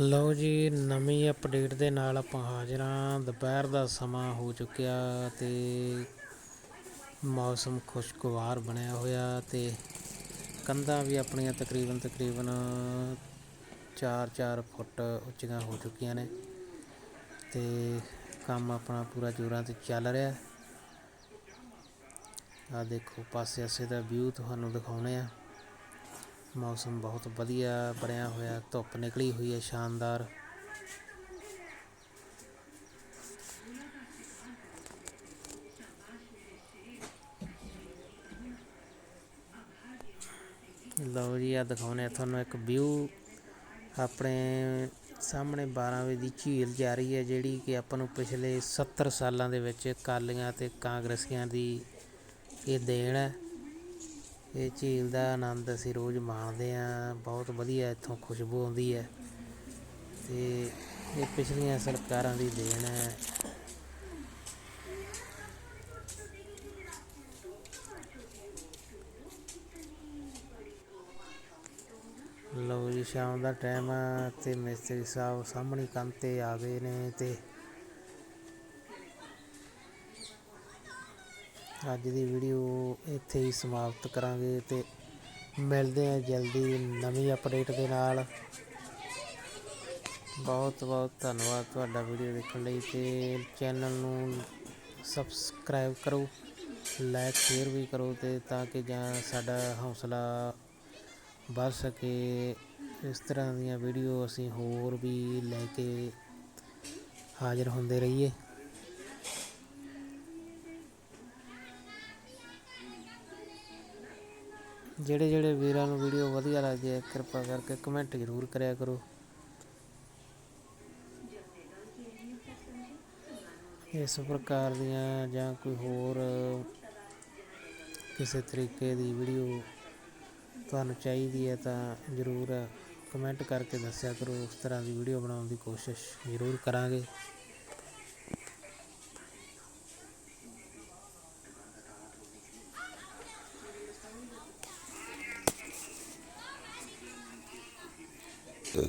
ਲਓ ਜੀ, ਨਵੀਂ ਅਪਡੇਟ ਦੇ ਨਾਲ ਆਪਾਂ ਹਾਜ਼ਰ ਹਾਂ। ਦੁਪਹਿਰ ਦਾ ਸਮਾਂ ਹੋ ਚੁੱਕਿਆ ਤੇ ਮੌਸਮ ਖੁਸ਼ਗਵਾਰ ਬਣਿਆ ਹੋਇਆ ਤੇ ਕੰਧਾਂ ਵੀ ਆਪਣੀਆਂ ਤਕਰੀਬਨ ਤਕਰੀਬਨ 4-4 ਫੁੱਟ ਉੱਚੀਆਂ ਹੋ ਚੁੱਕੀਆਂ ਨੇ ਤੇ ਕੰਮ ਆਪਣਾ ਪੂਰਾ ਜੋਰਾਂ ਤੇ ਚੱਲ ਰਿਹਾ। ਆ ਦੇਖੋ ਪਾਸੇ ਆਸੇ ਦਾ ਵਿਊ ਤੁਹਾਨੂੰ ਦਿਖਾਉਣੇ ਆ। ਮੌਸਮ ਬਹੁਤ ਵਧੀਆ ਬਣਿਆ ਹੋਇਆ, ਧੁੱਪ ਨਿਕਲੀ ਹੋਈ ਹੈ, ਸ਼ਾਨਦਾਰ। ਲਓ ਜੀ ਆ ਦਿਖਾਉਣੇ ਆ ਤੁਹਾਨੂੰ ਇੱਕ ਵਿਊ ਆਪਣੇ ਸਾਹਮਣੇ 12 ਵਜੇ ਦੀ ਝੀਲ ਜਾ ਰਹੀ ਹੈ, ਜਿਹੜੀ ਕਿ ਆਪਾਂ ਨੂੰ ਪਿਛਲੇ 70 ਸਾਲਾਂ ਦੇ ਵਿੱਚ ਕਾਲੀਆਂ ਤੇ ਕਾਂਗਰਸੀਆਂ ਦੀ ਇਹ ਦੇਣ ਹੈ। ਇਹ ਝੀਲ ਦਾ ਆਨੰਦ ਅਸੀਂ ਰੋਜ਼ ਮਾਣਦੇ ਹਾਂ। ਬਹੁਤ ਵਧੀਆ ਇੱਥੋਂ ਖੁਸ਼ਬੂ ਆਉਂਦੀ ਹੈ। ਤੇ ਇਹ ਪਿਛਲੀਆਂ ਸਰਕਾਰਾਂ ਦੀ ਦੇਣ ਹੈ। ਲਓ ਜੀ, ਸ਼ਾਮ ਦਾ ਟਾਈਮ ਆ ਤੇ ਮਿਸਤਰੀ ਸਾਹਿਬ ਸਾਹਮਣੇ ਕੰਮ ਤੇ ਆ ਗਏ ਨੇ ਤੇ ਅੱਜ ਦੀ ਵੀਡੀਓ ਇੱਥੇ ਹੀ ਸਮਾਪਤ ਕਰਾਂਗੇ ਤੇ ਮਿਲਦੇ ਹਾਂ ਜਲਦੀ ਨਵੀਂ ਅਪਡੇਟ ਦੇ ਨਾਲ। ਬਹੁਤ ਬਹੁਤ ਧੰਨਵਾਦ ਤੁਹਾਡਾ ਵੀਡੀਓ ਦੇਖਣ ਲਈ ਤੇ ਚੈਨਲ ਨੂੰ ਸਬਸਕ੍ਰਾਈਬ ਕਰੋ ਲਾਈਕ ਸ਼ੇਅਰ ਵੀ ਕਰੋ ਤੇ ਤਾਂ ਕਿ ਜਾਂ ਸਾਡਾ ਹੌਸਲਾ ਵੱਧ ਸਕੇ। ਇਸ ਤਰ੍ਹਾਂ ਦੀਆਂ ਵੀਡੀਓ ਅਸੀਂ ਹੋਰ ਵੀ ਲੈ ਕੇ ਹਾਜ਼ਰ ਹੁੰਦੇ ਰਹੀਏ। ਜਿਹੜੇ ਜਿਹੜੇ ਵੀਰਾਂ ਨੂੰ ਵੀਡੀਓ ਵਧੀਆ ਲੱਗਦੀ ਹੈ, ਕਿਰਪਾ ਕਰਕੇ ਕਮੈਂਟ ਜ਼ਰੂਰ ਕਰਿਆ ਕਰੋ। ਇਸ ਪ੍ਰਕਾਰ ਦੀਆਂ ਜਾਂ ਕੋਈ ਹੋਰ ਕਿਸੇ ਤਰੀਕੇ ਦੀ ਵੀਡੀਓ ਤੁਹਾਨੂੰ ਚਾਹੀਦੀ ਹੈ ਤਾਂ ਜ਼ਰੂਰ ਕਮੈਂਟ ਕਰਕੇ ਦੱਸਿਆ ਕਰੋ। ਉਸ ਤਰ੍ਹਾਂ ਦੀ ਵੀਡੀਓ ਬਣਾਉਣ ਦੀ ਕੋਸ਼ਿਸ਼ ਜ਼ਰੂਰ ਕਰਾਂਗੇ। ਤੇ